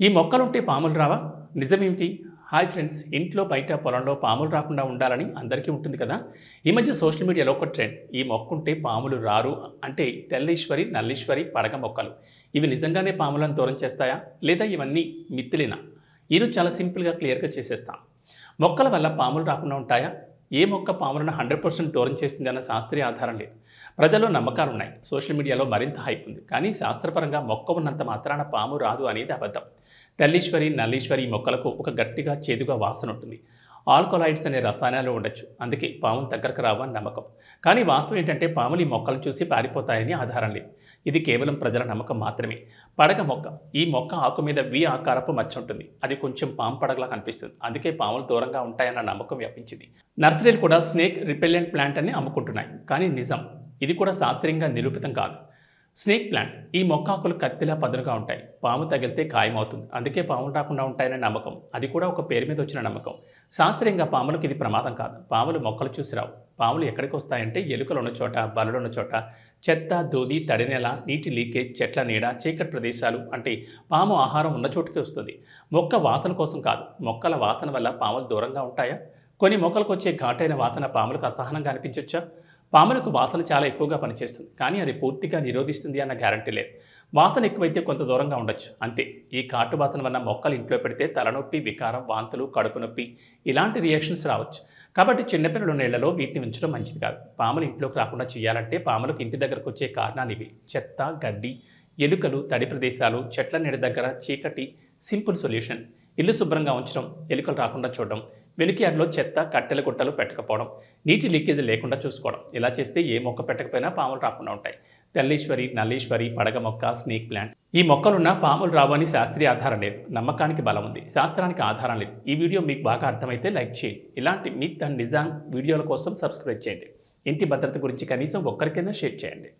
ఈ మొక్కలుంటే పాములు రావా? నిజమేమిటి? హాయ్ ఫ్రెండ్స్ ఇంట్లో బయట పొలంలో పాములు రాకుండా ఉండాలని అందరికీ ఉంటుంది కదా? ఈ మధ్య సోషల్ మీడియాలో ఒక ట్రెండ్ ఈ మొక్కుంటే పాములు రారు అంటే తెల్లీశ్వరి నల్లీశ్వరి పడగ మొక్కలు. ఇవి నిజంగానే పాములను దూరం చేస్తాయా? లేదా ఇవన్నీ మిత్తులేనా? ఈరోజు చాలా సింపుల్గా క్లియర్గా చేసేస్తాం. మొక్కల వల్ల పాములు రాకుండా ఉంటాయా? ఏ మొక్క పాములను హండ్రెడ్ పర్సెంట్ దూరం చేస్తుంది అన్న శాస్త్రీయ ఆధారం లేదు. ప్రజల్లో నమ్మకాలు ఉన్నాయి. సోషల్ మీడియాలో మరింత హైప్ ఉంది. కానీ శాస్త్రపరంగా మొక్క ఉన్నంత మాత్రాన పాము రాదు అనేది అబద్ధం. తల్లీశ్వరి నల్లీశ్వరి మొక్కలకు ఒక గట్టిగా చేదుగా వాసన ఉంటుంది. ఆల్కలాయిడ్స్ అనే రసాయనాలు ఉండొచ్చు. అందుకే పాములు దగ్గరకు రావని నమ్మకం. కానీ వాస్తవం ఏంటంటే పాములు ఈ మొక్కలను చూసి పారిపోతాయని ఆధారం లేదు. ఇది కేవలం ప్రజల నమ్మకం మాత్రమే. పడగ మొక్క. ఈ మొక్క ఆకు మీద వి ఆకారపు మచ్చ ఉంటుంది. అది కొంచెం పాము పడగలా కనిపిస్తుంది. అందుకే పాములు దూరంగా ఉంటాయన్న నమ్మకం వ్యాపించింది. నర్సరీలు కూడా స్నేక్ రిపెల్లెంట్ ప్లాంట్ అని అమ్ముకుంటున్నాయి. కానీ నిజం. ఇది కూడా శాస్త్రీయంగా నిరూపితం కాదు. స్నేక్ ప్లాంట్ ఈ మొక్క ఆకులు కత్తిలా పదునుగా ఉంటాయి. పాము తగిలితే ఖాయమవుతుంది. అందుకే పాములు రాకుండా ఉంటాయనే నమ్మకం. అది కూడా ఒక పేరు మీద వచ్చిన నమ్మకం. శాస్త్రీయంగా పాములకు ఇది ప్రమాదం కాదు. పాములు మొక్కలు చూసి రావు. పాములు ఎక్కడికి వస్తాయంటే ఎలుకలు ఉన్న చోట బలులు ఉన్న చోట చెత్త దూది తడినెల నీటి లీకేజ్ చెట్ల నీడ చీకటి ప్రదేశాలు అంటే పాము ఆహారం ఉన్న చోటుకి వస్తుంది. మొక్క వాసన కోసం కాదు. మొక్కల వాసన వల్ల పాములు దూరంగా ఉంటాయా? కొన్ని మొక్కలకు వచ్చే ఘాటైన వాసన పాములకు అసహనంగా అనిపించొచ్చా? పాములకు వాసన చాలా ఎక్కువగా పనిచేస్తుంది. కానీ అది పూర్తిగా నిరోధిస్తుంది అన్న గ్యారంటీ లేదు. వాసన ఎక్కువైతే కొంత దూరంగా ఉండొచ్చు. అంతే. ఈ కాటు వాసన వల్ల మొక్కలు ఇంట్లో పెడితే తలనొప్పి వికారం వాంతులు కడుపు నొప్పి ఇలాంటి రియాక్షన్స్ రావచ్చు. కాబట్టి చిన్నపిల్లలు నీళ్ళలో వీటిని ఉంచడం మంచిది కాదు. పాములు ఇంట్లోకి రాకుండా చేయాలంటే పాములకు ఇంటి దగ్గరకు వచ్చే కారణాలు ఇవి. చెత్త గడ్డి ఎలుకలు తడి ప్రదేశాలు చెట్ల నీడ దగ్గర చీకటి సింపుల్ సొల్యూషన్. ఇల్లు శుభ్రంగా ఉంచడం ఎలుకలు రాకుండా చూడడం వెనుకయార్లో చెత్త కట్టెల గుట్టలు పెట్టకపోవడం నీటి లీకేజ్ లేకుండా చూసుకోవడం. ఇలా చేస్తే ఏ మొక్క పెట్టకపోయినా పాములు రాకుండా ఉంటాయి. తెల్లీశ్వరి నల్లీశ్వరి పడగ మొక్క స్నేక్ ప్లాంట్. ఈ మొక్కలున్న పాములు రావని శాస్త్రీయ ఆధారం లేదు. నమ్మకానికి బలం ఉంది. శాస్త్రానికి ఆధారం లేదు. ఈ వీడియో మీకు బాగా అర్థమైతే లైక్ చేయండి. ఇలాంటి మిత్ అండ్ నిజాం వీడియోల కోసం సబ్స్క్రైబ్ చేయండి. ఇంటి భద్రత గురించి కనీసం ఒక్కరికైనా షేర్ చేయండి.